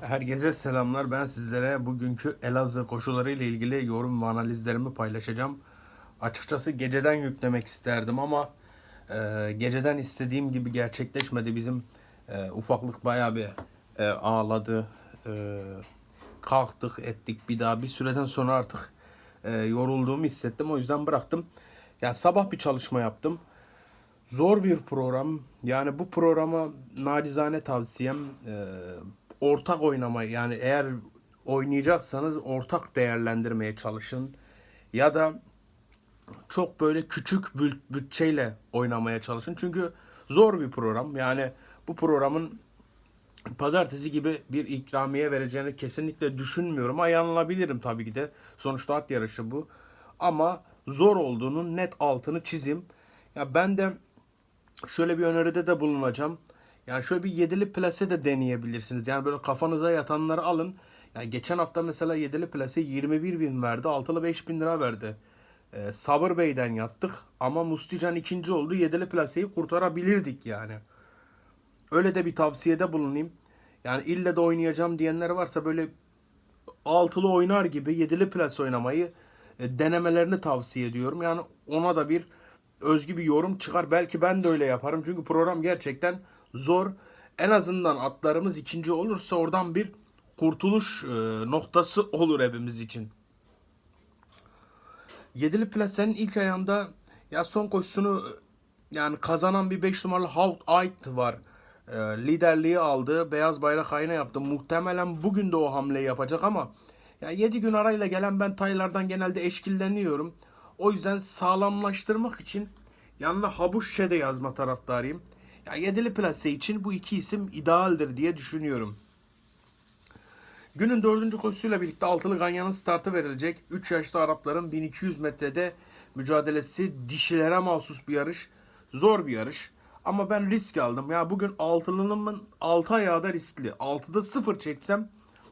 Herkese selamlar. Ben sizlere bugünkü Elazığ koşuları ile ilgili yorum ve analizlerimi paylaşacağım. Açıkçası geceden yüklemek isterdim ama e, geceden istediğim gibi gerçekleşmedi. Bizim e, ufaklık bayağı bir e, ağladı. E, kalktık ettik bir daha. Bir süreden sonra artık e, yorulduğumu hissettim. O yüzden bıraktım. Yani sabah bir çalışma yaptım. Zor bir program. Yani bu programa nacizane tavsiyem e, ortak oynamayı yani eğer oynayacaksanız ortak değerlendirmeye çalışın. Ya da çok böyle küçük bütçeyle oynamaya çalışın. Çünkü zor bir program. Yani bu programın pazartesi gibi bir ikramiye vereceğini kesinlikle düşünmüyorum. Ama yanılabilirim tabii ki de. Sonuçta at yarışı bu. Ama zor olduğunun net altını çizeyim. Ya ben de şöyle bir öneride de bulunacağım. Yani şöyle bir yedili plase de deneyebilirsiniz. Yani böyle kafanıza yatanları alın. Yani geçen hafta mesela yedili plase 21 bin verdi. Altılı 5 bin lira verdi. Ee, Sabır Bey'den yattık. Ama Mustican ikinci oldu. Yedili plaseyi kurtarabilirdik yani. Öyle de bir tavsiyede bulunayım. Yani ille de oynayacağım diyenler varsa böyle altılı oynar gibi yedili plase oynamayı e, denemelerini tavsiye ediyorum. Yani ona da bir özgü bir yorum çıkar. Belki ben de öyle yaparım. Çünkü program gerçekten zor. En azından atlarımız ikinci olursa oradan bir kurtuluş e, noktası olur hepimiz için. Yedili plasenin ilk ayağında ya son koşusunu e, yani kazanan bir 5 numaralı Halt Ait var. E, liderliği aldı. Beyaz bayrak ayna yaptı. Muhtemelen bugün de o hamleyi yapacak ama ya 7 gün arayla gelen ben taylardan genelde eşkilleniyorum. O yüzden sağlamlaştırmak için yanına Habuş Şede yazma taraftarıyım. Ya yedili plase için bu iki isim idealdir diye düşünüyorum. Günün dördüncü koşusuyla birlikte altılı Ganyan'ın startı verilecek. 3 yaşlı Arapların 1200 metrede mücadelesi dişilere mahsus bir yarış. Zor bir yarış. Ama ben risk aldım. Ya bugün altılının 6 ayağı da riskli. 6'da 0 çeksem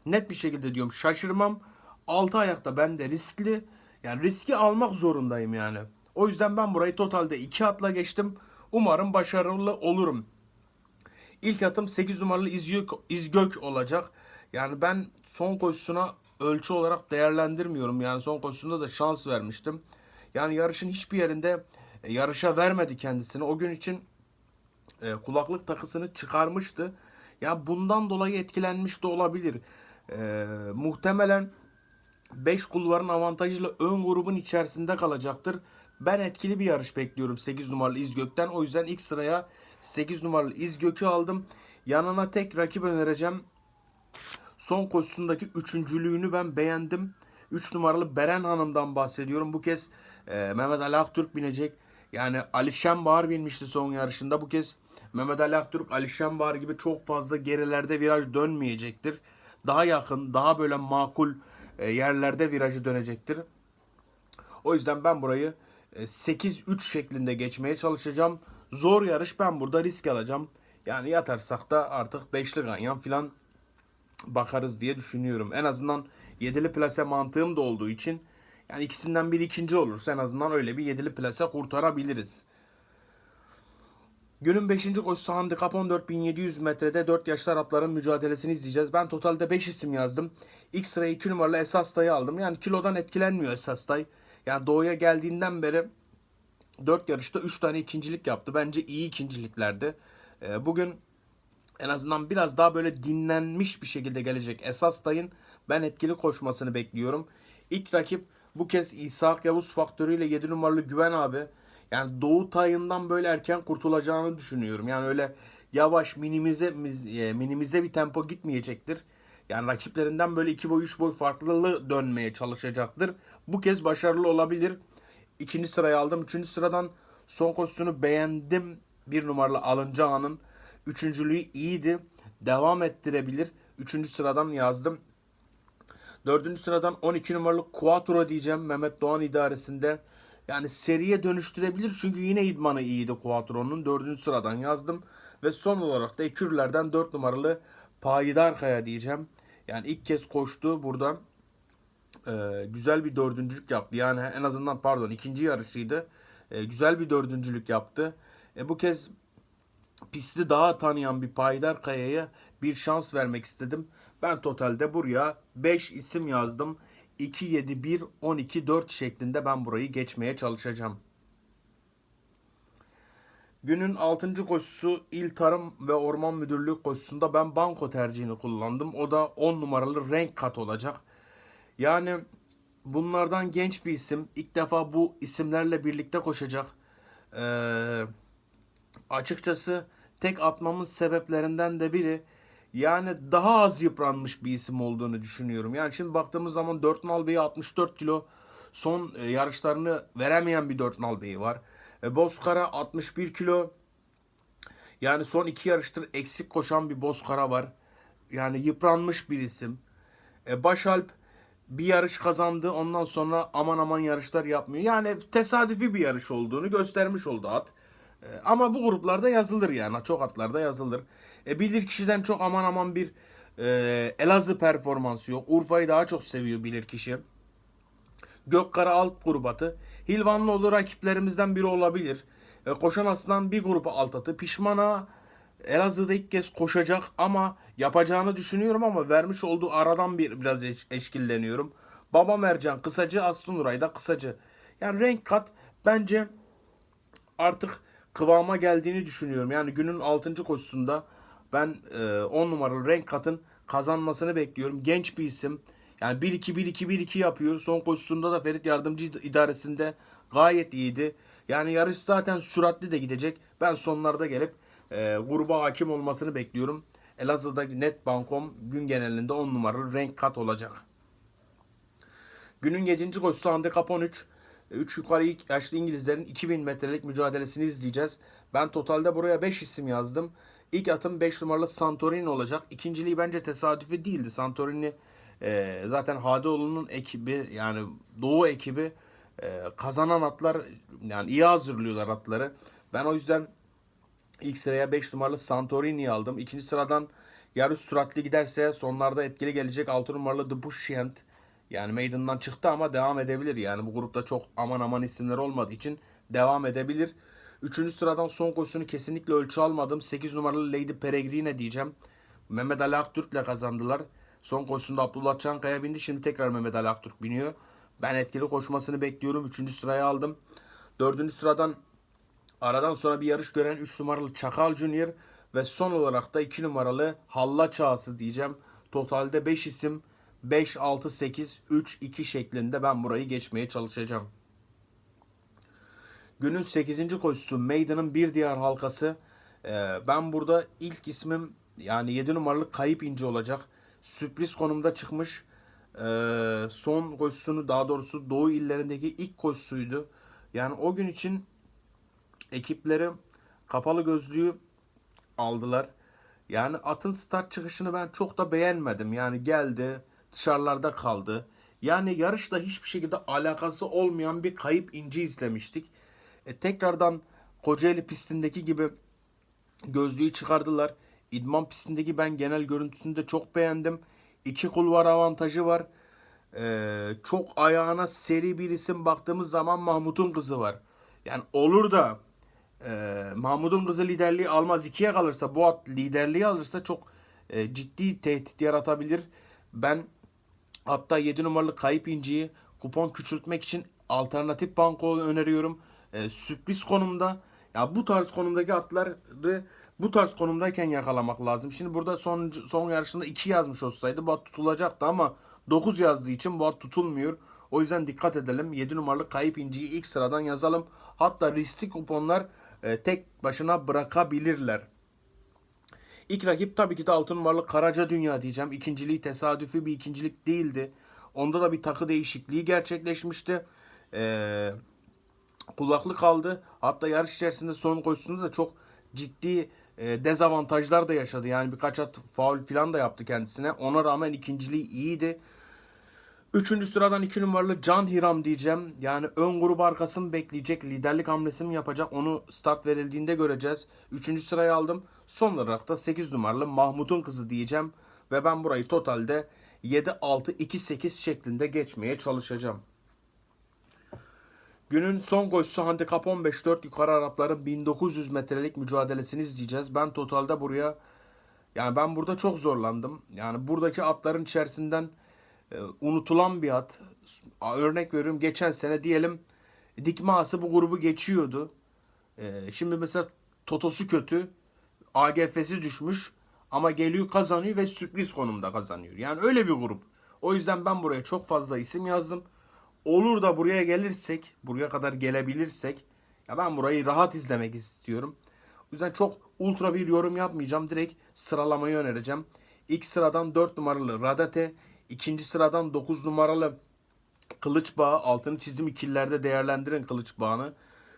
net bir şekilde diyorum şaşırmam. 6 ayakta ben de riskli. Yani riski almak zorundayım yani. O yüzden ben burayı totalde 2 atla geçtim. Umarım başarılı olurum. İlk atım 8 numaralı İzgök, İzgök olacak. Yani ben son koşusuna ölçü olarak değerlendirmiyorum. Yani son koşusunda da şans vermiştim. Yani yarışın hiçbir yerinde e, yarışa vermedi kendisini. O gün için e, kulaklık takısını çıkarmıştı. Ya bundan dolayı etkilenmiş de olabilir. E, muhtemelen 5 kulvarın avantajıyla ön grubun içerisinde kalacaktır. Ben etkili bir yarış bekliyorum 8 numaralı İzgök'ten. O yüzden ilk sıraya 8 numaralı İzgök'ü aldım. Yanına tek rakip önereceğim. Son koşusundaki üçüncülüğünü ben beğendim. 3 numaralı Beren Hanım'dan bahsediyorum. Bu kez e, Mehmet Ali Aktürk binecek. Yani Ali Şenbahar binmişti son yarışında. Bu kez Mehmet Ali Aktürk, Ali Şenbahar gibi çok fazla gerilerde viraj dönmeyecektir. Daha yakın, daha böyle makul e, yerlerde virajı dönecektir. O yüzden ben burayı 8-3 şeklinde geçmeye çalışacağım. Zor yarış ben burada risk alacağım. Yani yatarsak da artık beşli ganyan falan bakarız diye düşünüyorum. En azından yedili plase mantığım da olduğu için yani ikisinden biri ikinci olursa en azından öyle bir yedili plase kurtarabiliriz. Günün 5. koşusu handikap 14.700 metrede 4 yaşlı Arapların mücadelesini izleyeceğiz. Ben totalde 5 isim yazdım. İlk sıraya 2 numaralı Esas Day'ı aldım. Yani kilodan etkilenmiyor Esas Day. Yani doğuya geldiğinden beri 4 yarışta 3 tane ikincilik yaptı. Bence iyi ikinciliklerdi. Ee, Bugün en azından biraz daha böyle dinlenmiş bir şekilde gelecek. Esas dayın ben etkili koşmasını bekliyorum. İlk rakip bu kez İshak Yavuz faktörüyle 7 numaralı Güven abi. Yani Doğu tayından böyle erken kurtulacağını düşünüyorum. Yani öyle yavaş minimize miz- e, minimize bir tempo gitmeyecektir. Yani rakiplerinden böyle 2 boy 3 boy farklılığı dönmeye çalışacaktır. Bu kez başarılı olabilir. İkinci sırayı aldım. Üçüncü sıradan son koşusunu beğendim. Bir numaralı Alıncağ'ın. Üçüncülüğü iyiydi. Devam ettirebilir. Üçüncü sıradan yazdım. Dördüncü sıradan 12 numaralı Quattro diyeceğim Mehmet Doğan idaresinde. Yani seriye dönüştürebilir çünkü yine idmanı iyiydi Quattro'nun. Dördüncü sıradan yazdım. Ve son olarak da ekürlerden 4 numaralı Payidar Kaya diyeceğim. Yani ilk kez koştu burada. Ee, güzel bir dördüncülük yaptı. Yani en azından pardon ikinci yarışıydı. Ee, güzel bir dördüncülük yaptı. E, bu kez pisti daha tanıyan bir Payidar Kaya'ya bir şans vermek istedim. Ben totalde buraya 5 isim yazdım. 2, 7, 1, 12, 4 şeklinde ben burayı geçmeye çalışacağım. Günün 6. koşusu İl Tarım ve Orman Müdürlüğü koşusunda ben banko tercihini kullandım. O da 10 numaralı renk kat olacak. Yani bunlardan genç bir isim. İlk defa bu isimlerle birlikte koşacak. Ee, açıkçası tek atmamın sebeplerinden de biri yani daha az yıpranmış bir isim olduğunu düşünüyorum. Yani şimdi baktığımız zaman 4 nal beyi 64 kilo son e, yarışlarını veremeyen bir 4 nal beyi var. E, Bozkara 61 kilo. Yani son iki yarıştır eksik koşan bir Bozkara var. Yani yıpranmış bir isim. E, Başalp bir yarış kazandı. Ondan sonra aman aman yarışlar yapmıyor. Yani tesadüfi bir yarış olduğunu göstermiş oldu at. E, ama bu gruplarda yazılır yani. Çok atlarda yazılır. E, bilir kişiden çok aman aman bir Elazığ performansı yok. Urfa'yı daha çok seviyor bilir kişi. Gökkara alt grup atı. Hilvanlıoğlu rakiplerimizden biri olabilir. E, koşan Aslan bir grubu alt atı. Pişmana Elazığ'da ilk kez koşacak ama yapacağını düşünüyorum ama vermiş olduğu aradan bir biraz eş, eşkilleniyorum. Baba Mercan kısacı, Aslı Nuray da kısacı. Yani renk kat bence artık kıvama geldiğini düşünüyorum. Yani günün 6. koşusunda ben 10 numaralı renk katın kazanmasını bekliyorum. Genç bir isim. Yani 1-2-1-2-1-2 yapıyor. Son koşusunda da Ferit Yardımcı idaresinde gayet iyiydi. Yani yarış zaten süratli de gidecek. Ben sonlarda gelip e, gruba hakim olmasını bekliyorum. Elazığ'da net bankom gün genelinde 10 numaralı renk kat olacak. Günün 7. koşusu handikap 13. 3 yukarı ilk yaşlı İngilizlerin 2000 metrelik mücadelesini izleyeceğiz. Ben totalde buraya 5 isim yazdım. İlk atım 5 numaralı Santorini olacak. İkinciliği bence tesadüfi değildi. Santorini e, zaten Hadeoğlu'nun ekibi yani Doğu ekibi e, kazanan atlar yani iyi hazırlıyorlar atları. Ben o yüzden ilk sıraya 5 numaralı Santorini'yi aldım. İkinci sıradan yarış süratli giderse sonlarda etkili gelecek 6 numaralı The Bushient. Yani Maiden'dan çıktı ama devam edebilir. Yani bu grupta çok aman aman isimler olmadığı için devam edebilir. Üçüncü sıradan son koşusunu kesinlikle ölçü almadım. 8 numaralı Lady Peregrine diyeceğim. Mehmet Ali Aktürk'le kazandılar. Son koşusunda Abdullah Çankaya bindi. Şimdi tekrar Mehmet Ali Aktürk biniyor. Ben etkili koşmasını bekliyorum. Üçüncü sıraya aldım. Dördüncü sıradan aradan sonra bir yarış gören 3 numaralı Çakal Junior ve son olarak da 2 numaralı Halla Çağısı diyeceğim. Totalde 5 isim 5, 6, 8, 3, 2 şeklinde ben burayı geçmeye çalışacağım. Günün 8. koşusu Maiden'ın bir diğer halkası. Ee, ben burada ilk ismim yani 7 numaralı Kayıp İnci olacak. Sürpriz konumda çıkmış. Ee, son koşusunu daha doğrusu Doğu illerindeki ilk koşusuydu. Yani o gün için ekipleri kapalı gözlüğü aldılar. Yani atın start çıkışını ben çok da beğenmedim. Yani geldi dışarılarda kaldı. Yani yarışla hiçbir şekilde alakası olmayan bir kayıp inci izlemiştik. E, tekrardan Kocaeli pistindeki gibi gözlüğü çıkardılar. İdman pistindeki ben genel görüntüsünü de çok beğendim. İki kulvar avantajı var. Ee, çok ayağına seri bir isim baktığımız zaman Mahmut'un kızı var. Yani olur da e, Mahmut'un kızı liderliği almaz ikiye kalırsa bu at liderliği alırsa çok e, ciddi tehdit yaratabilir. Ben hatta 7 numaralı kayıp inciyi kupon küçültmek için alternatif banko öneriyorum. E, sürpriz konumda. Ya bu tarz konumdaki atları bu tarz konumdayken yakalamak lazım. Şimdi burada son son yarışında 2 yazmış olsaydı bu at tutulacaktı ama 9 yazdığı için bu at tutulmuyor. O yüzden dikkat edelim. 7 numaralı kayıp inciyi ilk sıradan yazalım. Hatta riskli kuponlar e, tek başına bırakabilirler. İlk rakip tabii ki de 6 numaralı Karaca Dünya diyeceğim. İkinciliği tesadüfi bir ikincilik değildi. Onda da bir takı değişikliği gerçekleşmişti. Eee kulaklık aldı. Hatta yarış içerisinde son koşusunda da çok ciddi e, dezavantajlar da yaşadı. Yani birkaç at faul falan da yaptı kendisine. Ona rağmen ikinciliği iyiydi. Üçüncü sıradan iki numaralı Can Hiram diyeceğim. Yani ön grup arkasını bekleyecek. Liderlik hamlesi yapacak? Onu start verildiğinde göreceğiz. Üçüncü sıraya aldım. Son olarak da 8 numaralı Mahmut'un kızı diyeceğim. Ve ben burayı totalde 7-6-2-8 şeklinde geçmeye çalışacağım. Günün son koşusu handikap 15-4 yukarı Arapların 1900 metrelik mücadelesini izleyeceğiz. Ben totalde buraya Yani ben burada çok zorlandım. Yani buradaki atların içerisinden e, unutulan bir at. Örnek veriyorum geçen sene diyelim dikme bu grubu geçiyordu. E, şimdi mesela Totosu kötü. AGF'si düşmüş. Ama geliyor kazanıyor ve sürpriz konumda kazanıyor. Yani öyle bir grup. O yüzden ben buraya çok fazla isim yazdım. Olur da buraya gelirsek, buraya kadar gelebilirsek ya ben burayı rahat izlemek istiyorum. O yüzden çok ultra bir yorum yapmayacağım. Direkt sıralamayı önereceğim. İlk sıradan 4 numaralı Radate, ikinci sıradan 9 numaralı Kılıç Bağı, altını çizim ikililerde değerlendirin Kılıç Bağı'nı.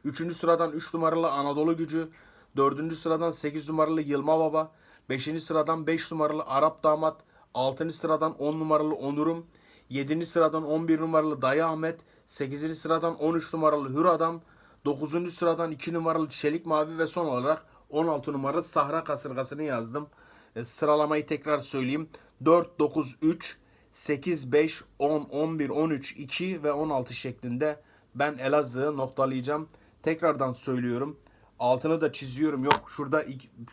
Üçüncü sıradan 3 numaralı Anadolu Gücü, dördüncü sıradan 8 numaralı Yılma Baba, beşinci sıradan 5 numaralı Arap Damat, altıncı sıradan 10 numaralı Onurum, yedinci sıradan 11 numaralı Dayı Ahmet, sekizinci sıradan 13 numaralı Hür Adam, dokuzuncu sıradan 2 numaralı Çelik Mavi ve son olarak 16 numaralı Sahra Kasırgası'nı yazdım. E, sıralamayı tekrar söyleyeyim. 4, 9, 3, 8, 5, 10, 11, 13, 2 ve 16 şeklinde ben Elazığ'ı noktalayacağım. Tekrardan söylüyorum. Altını da çiziyorum. Yok şurada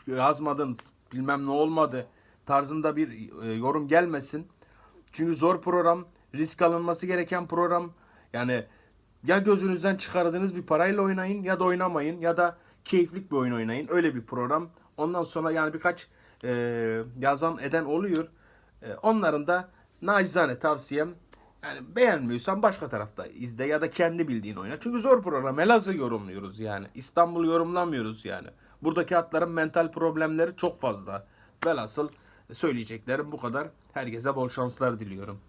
yazmadın bilmem ne olmadı tarzında bir e, yorum gelmesin. Çünkü zor program, risk alınması gereken program. Yani ya gözünüzden çıkardığınız bir parayla oynayın ya da oynamayın ya da keyiflik bir oyun oynayın. Öyle bir program. Ondan sonra yani birkaç e, yazan eden oluyor. E, onların da nacizane tavsiyem yani beğenmiyorsan başka tarafta izle ya da kendi bildiğin oyna. Çünkü zor program. Elazığ yorumluyoruz yani. İstanbul yorumlamıyoruz yani. Buradaki atların mental problemleri çok fazla. Velhasıl söyleyeceklerim bu kadar. Herkese bol şanslar diliyorum.